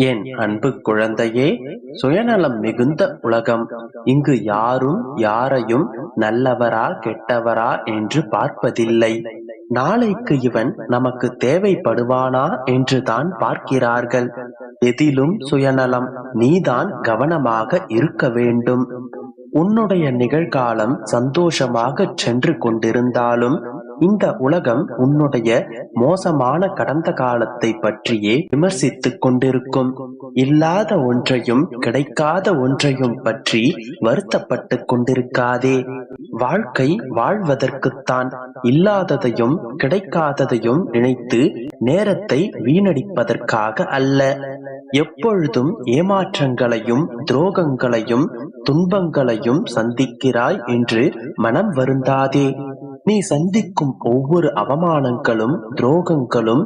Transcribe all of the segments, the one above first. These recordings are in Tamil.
என் அன்பு குழந்தையே சுயநலம் மிகுந்த உலகம். இங்கு யாரும் யாரையும் நல்லவரா கெட்டவரா என்று பார்ப்பதில்லை. நாளைக்கு இவன் நமக்கு தேவைப்படுவானா என்று தான் பார்க்கிறார்கள். எதிலும் சுயநலம் நீதான் கவனமாக இருக்க வேண்டும். உன்னுடைய நிகழ்காலம் சந்தோஷமாக சென்று கொண்டிருந்தாலும் இந்த உலகம் உன்னுடைய மோசமான கடந்த காலத்தை பற்றியே விமர்சித்துக் கொண்டிருக்கும். இல்லாத ஒன்றையும் கிடைக்காத ஒன்றையும் பற்றி வருத்தப்பட்டுக் கொண்டிருக்காதே. வாழ்க்கை வாழ்வதற்குத்தான் இல்லாததையும் கிடைக்காததையும் நினைத்து நேரத்தை வீணடிப்பதற்காக அல்ல. எப்பொழுதும் ஏமாற்றங்களையும் துரோகங்களையும் துன்பங்களையும் சந்திக்கிறாய் என்று மனம் வருந்தாதே. நீ சந்திக்கும் ஒவ்வொரு அவமானங்களும் துரோகங்களும்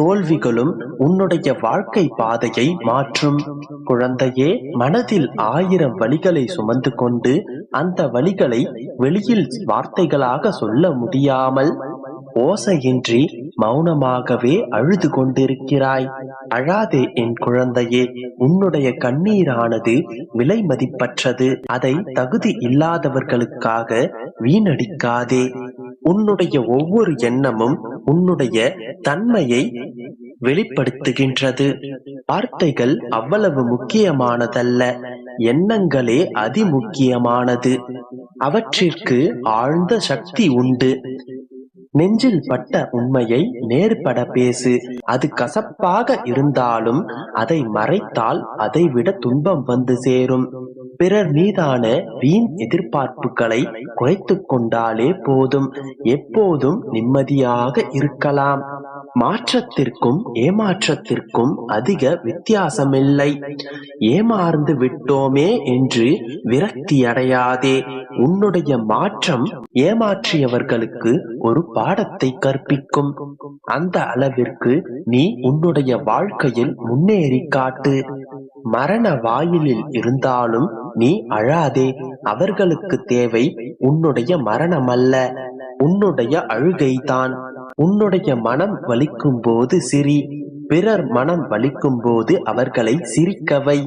தோல்விகளும் உன்னுடைய வாழ்க்கை பாதையை மாற்றும். குழந்தையே மனதில் ஆயிரம் வழிகளை சுமந்து கொண்டு அந்த வழிகளை வெளியில் வார்த்தைகளாக சொல்ல முடியாமல் ஓசையின்றி மௌனமாகவே அழுது கொண்டிருக்கிறாய். அழாதே என் குழந்தையே உன்னுடைய கண்ணீரானது விலை மதிப்பற்றது. அதை தகுதி இல்லாதவர்களுக்காக வீணடிக்காதே. உன்னுடைய ஒவ்வொரு எண்ணமும் உன்னுடைய தன்மையை வெளிப்படுத்துகின்றது. வார்த்தைகள் அவ்வளவு முக்கியமானதல்ல. எண்ணங்களே அதிமுக்கியமானது. அவற்றிற்கு ஆழ்ந்த சக்தி உண்டு. நெஞ்சில் பட்ட உண்மையை நேர்பட பேசு. அது கசப்பாக இருந்தாலும் அதை மறைத்தால் அதை விட துன்பம் வந்து சேரும். பிறர் மீதான வீண் எதிர்பார்ப்புகளை குறைத்து கொண்டாலே போதும். எப்போதும் நிம்மதியாக இருக்கலாம். மாற்றத்திற்கும் ஏமாற்றத்திற்கும் அதிக வித்தியாசமில்லை. ஏமாறந்து விட்டோமே என்று விரக்தியடையாதே. உன்னுடைய மாற்றம் ஏமாற்றியவர்களுக்கு ஒரு பாடத்தை கற்பிக்கும். அந்த அளவிற்கு நீ உன்னுடைய வாழ்க்கையில் முன்னேறி காட்டு. மரண வாயிலில் இருந்தாலும் நீ அழாதே. அவர்களுக்கு தேவை உன்னுடைய மரணமல்ல. உன்னுடைய அழுகைதான். உன்னுடைய மனம் வலிக்கும் போது சிரி. பிறர் மனம் வலிக்கும் போது அவர்களை சிரிக்கவை.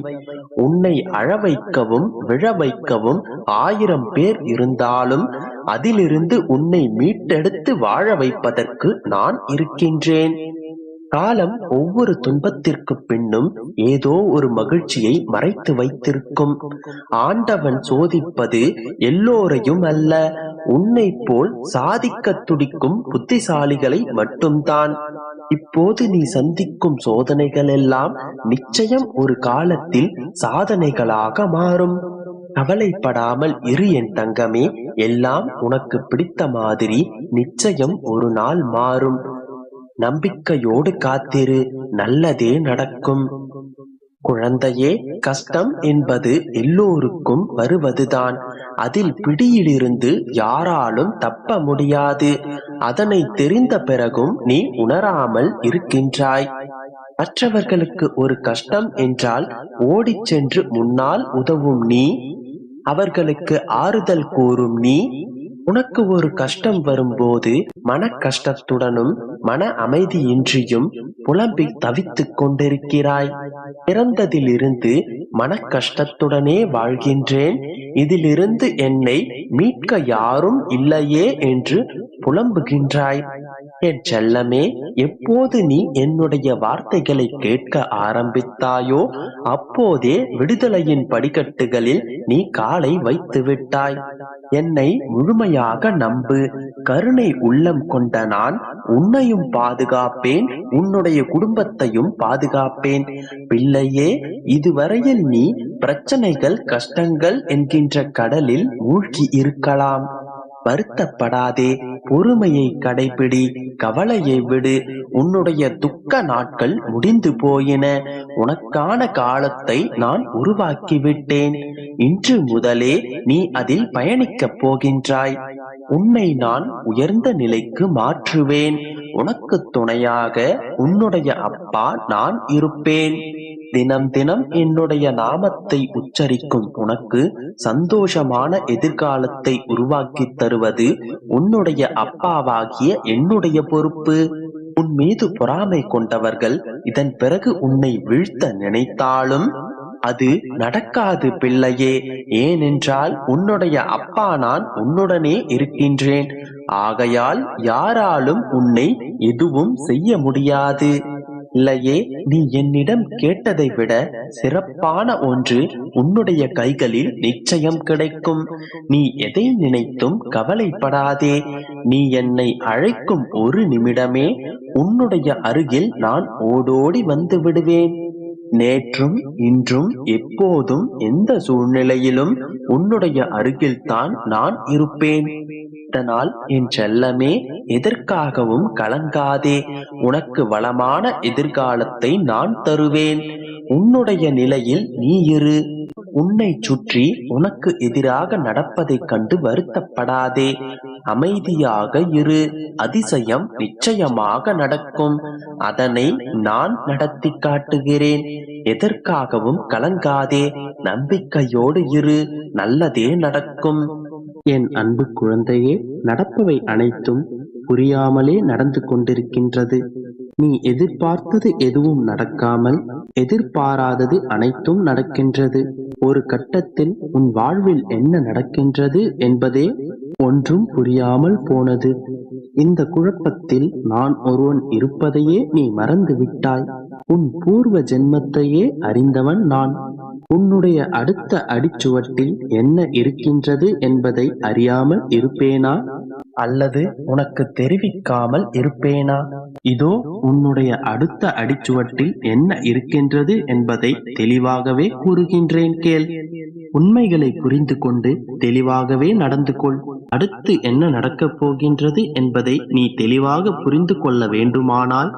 உன்னை அழ வைக்கவும் விழ வைக்கவும் ஆயிரம் பேர் இருந்தாலும் அதிலிருந்து உன்னை மீட்டெடுத்து வாழ வைப்பதற்கு நான் இருக்கின்றேன். காலம் ஒவ்வொரு துன்பத்திற்கு பின்னும் ஏதோ ஒரு மகிழ்ச்சியை மறைத்து வைத்திருக்கும். ஆண்டவன் சோதிப்பது எல்லோரையும் அல்ல உன்னை போல் சாதிக்க துடிக்கும் புத்திசாலிகளை மட்டும்தான். இப்போது நீ சந்திக்கும் சோதனைகள் எல்லாம் நிச்சயம் ஒரு காலத்தில் சாதனைகளாக மாறும். கவலைப்படாமல் இரு என் தங்கமே எல்லாம் உனக்கு பிடித்த மாதிரி நிச்சயம் ஒரு நாள் மாறும். நம்பிக்கையோடு காத்திரு நல்லதே நடக்கும். குழந்தையே கஷ்டம் என்பது எல்லோருக்கும் வருவதுதான். அதில் பிடியிலிருந்து யாராலும் தப்ப முடியாது. அதனை தெரிந்த பிறகும் நீ உணராமல் இருக்கின்றாய். மற்றவர்களுக்கு ஒரு கஷ்டம் என்றால் ஓடிச் சென்று முன்னால் உதவும் நீ அவர்களுக்கு ஆறுதல் கூறும் நீ உனக்கு ஒரு கஷ்டம் வரும்போது மன கஷ்டத்துடனும் மன அமைதியின்றியும் புலம்பி தவித்துக் கொண்டிருக்கிறாய். பிறந்ததிலிருந்து மன கஷ்டத்துடனே வாழ்கின்றேன். இதிலிருந்து என்னை மீட்க யாரும் இல்லையே என்று புலம்புகின்றாய். என் செல்லமே எப்போது நீ என்னுடைய வார்த்தைகளை கேட்க ஆரம்பித்தாயோ அப்போதே விடுதலையின் படிக்கட்டுகளில் நீ காலை வைத்து விட்டாய். என்னை முழுமையாக நம்பு. கருணை உள்ளம் கொண்ட நான் உன்னையும் பாதுகாப்பேன் உன்னுடைய குடும்பத்தையும் பாதுகாப்பேன். பிள்ளையே இதுவரையில் நீ பிரச்சனைகள் கஷ்டங்கள் என்கின்ற கடலில் மூழ்கி இருக்கலாம். வருத்தப்படாதே. பொறுமையை கடைபிடி கவலையை விடு. உன்னுடைய துக்க நாட்கள் முடிந்து போயின. உனக்கான காலத்தை நான் உருவாக்கிவிட்டேன். இன்று முதலே நீ அதில் பயணிக்கப் போகின்றாய். உன்னை நான் உயர்ந்த நிலைக்கு மாற்றுவேன். உனக்கு துணையாக உன்னுடைய அப்பா நான் இருப்பேன். தினம் தினம் என்னுடைய நாமத்தை உச்சரிக்கும் உனக்கு சந்தோஷமான எதிர்காலத்தை உருவாக்கி தருவது உன்னுடைய அப்பாவாகிய என்னுடைய பொறுப்பு. உன் மீது பொறாமை கொண்டவர்கள் இதன் பிறகு உன்னை வீழ்த்த நினைத்தாலும் அது நடக்காது பிள்ளையே. ஏனென்றால் உன்னுடைய அப்பா நான் உன்னுடனே இருக்கின்றேன். ஆகையால் யாராலும் உன்னை எதுவும் செய்ய முடியாது. இல்லையே நீ என்னிடம் கேட்டதை விட சிறப்பான ஒன்று உன்னுடைய கைகளில் நிச்சயம் கிடைக்கும். நீ எதை நினைத்தும் கவலைப்படாதே. நீ என்னை அழைக்கும் ஒரு நிமிடமே உன்னுடைய அருகில் நான் ஓடோடி வந்து விடுவேன். நேற்றும் இன்றும் எப்போதும் எந்த சூழ்நிலையிலும் உன்னுடைய அருகில்தான் நான் இருப்பேன். இதனால் என் செல்லமே எதற்காகவும் கலங்காதே. உனக்கு வளமான எதிர்காலத்தை நான் தருவேன். உன்னுடைய நிலையில் நீ இரு. உன்னை சுற்றி உனக்கு எதிராக நடப்பதைக் கண்டு வருத்தப்படாதே. அமைதியாக இரு. அதிசயம் நிச்சயமாக நடக்கும். அதனை நான் நடத்தி காட்டுகிறேன். எதற்காகவும் கலங்காதே. நம்பிக்கையோடு இரு. நல்லதே நடக்கும். என் அன்பு குழந்தையே நடப்பவை அனைத்தும் புரியாமலே நடந்து கொண்டிருக்கின்றது. நீ எதிர்பார்த்தது எதுவும் நடக்காமல் எதிர்பாராதது அனைத்தும் நடக்கின்றது. ஒரு கட்டத்தில் உன் வாழ்வில் என்ன நடக்கின்றது என்பதே ஒன்றும் புரியாமல் போனது. இந்த குழப்பத்தில் நான் ஒருவன் இருப்பதையே நீ மறந்து விட்டாய் உன் பூர்வ ஜென்மத்தையே அறிந்தவன் நான். உன்னுடைய அடுத்த அடிச்சுவட்டில் என்ன இருக்கின்றது என்பதை அறியாமல் இருப்பேனா? அல்லது உனக்கு தெரிவிக்காமல் இருப்பேனா? இதோ உன்னுடைய அடுத்த அடிச்சுவட்டில் என்ன இருக்கின்றது என்பதை தெளிவாகவே கூறுகின்றேன் கேள். உண்மைகளை புரிந்து கொண்டு தெளிவாகவே நடந்து கொள். அடுத்து என்ன நடக்கப் போகின்றது என்பதை நீ தெளிவாக புரிந்து கொள்ள வேண்டுமானால்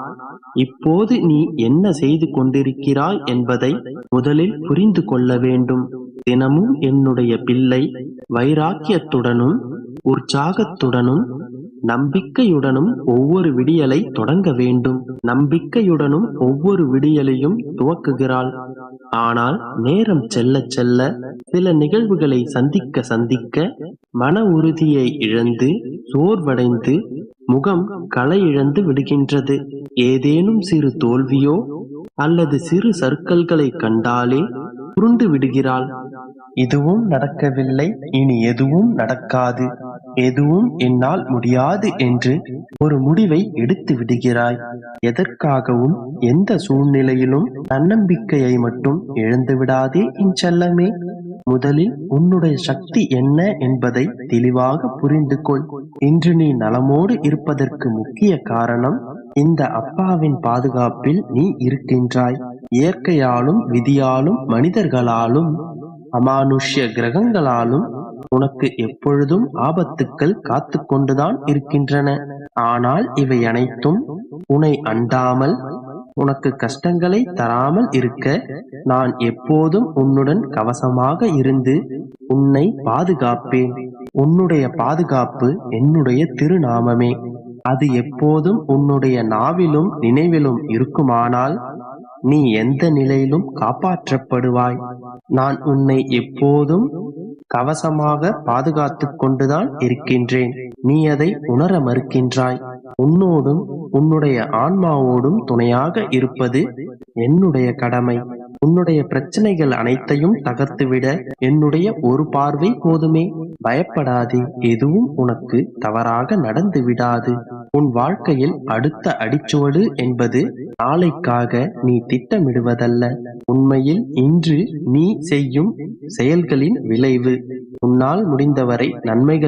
இப்போது நீ என்ன செய்து கொண்டிருக்கிறாய் என்பதை முதலில் புரிந்து கொள்ள வேண்டும். தினமும் என்னுடைய பிள்ளை வைராக்கியத்துடனும் உற்சாகத்துடனும் நம்பிக்கையுடனும் ஒவ்வொரு விடியலை தொடங்க வேண்டும். நம்பிக்கையுடனும் ஒவ்வொரு விடியலையும் துவக்குகிறாள். ஆனால் நேரம் செல்ல செல்ல சில நிகழ்வுகளை சந்திக்க சந்திக்க மன உறுதியை இழந்து சோர்வடைந்து முகம் களை இழந்து விடுகின்றது. ஏதேனும் சிறு தோல்வியோ அல்லது சிறு சர்க்கல்களை கண்டாலே புருண்டு விடுகிறாள். இதுவும் நடக்கவில்லை. இனி எதுவும் நடக்காது. எதுவும் என்னால் முடியாது என்று ஒரு முடிவை எடுத்து விடுகிறாய். எதற்காகவும் எந்த சூழ்நிலையிலும் தன்னம்பிக்கையை மட்டும் இழந்து விடாதே என் செல்லமே முதலில் உன்னுடைய சக்தி என்ன என்பதை தெளிவாக புரிந்து கொள் இன்று நீ நலமோடு இருப்பதற்கு முக்கிய காரணம் இந்த அப்பாவின் பாதுகாப்பில் நீ இருக்கின்றாய். இயற்கையாலும் விதியாலும் மனிதர்களாலும் அமானுஷ்ய கிரகங்களாலும் உனக்கு எப்பொழுதும் ஆபத்துக்கள் காத்து கொண்டுதான் இருக்கின்றன. ஆனால் இவை அனைத்தும் உன்னை அண்டாமல் உனக்கு கஷ்டங்களை தராமல் இருக்க நான் எப்போதும் உன்னுடன் கவசமாக இருந்து உன்னை பாதுகாப்பேன். உன்னுடைய பாதுகாப்பு என்னுடைய திருநாமமே. அது எப்போதும் உன்னுடைய நாவிலும் நினைவிலும் இருக்குமானால் நீ எந்த நிலையிலும் காப்பாற்றப்படுவாய். நான் உன்னை எப்போதும் கவசமாக பாதுகாத்து கொண்டுதான் இருக்கின்றேன். நீ அதை உணர மறுக்கின்றாய். உன்னோடும் உன்னுடைய ஆன்மாவோடும் துணையாக இருப்பது என்னுடைய கடமை. உன்னுடைய பிரச்சனைகள் அனைத்தையும் தகர்த்துவிட என்னுடைய ஒரு பார்வை போதுமே. பயப்படாதே எதுவும் உனக்கு தவறாக நடந்து விடாது. உன் வாழ்க்கையில் அடுத்த அடிச்சுவடு என்பது நாளைக்காக நீ திட்டமிடுவதல்ல. உண்மையில் இன்று நீ செய்யும் செயல்களின் விளைவு. உன்னால் முடிந்தவரை நன்மைகள்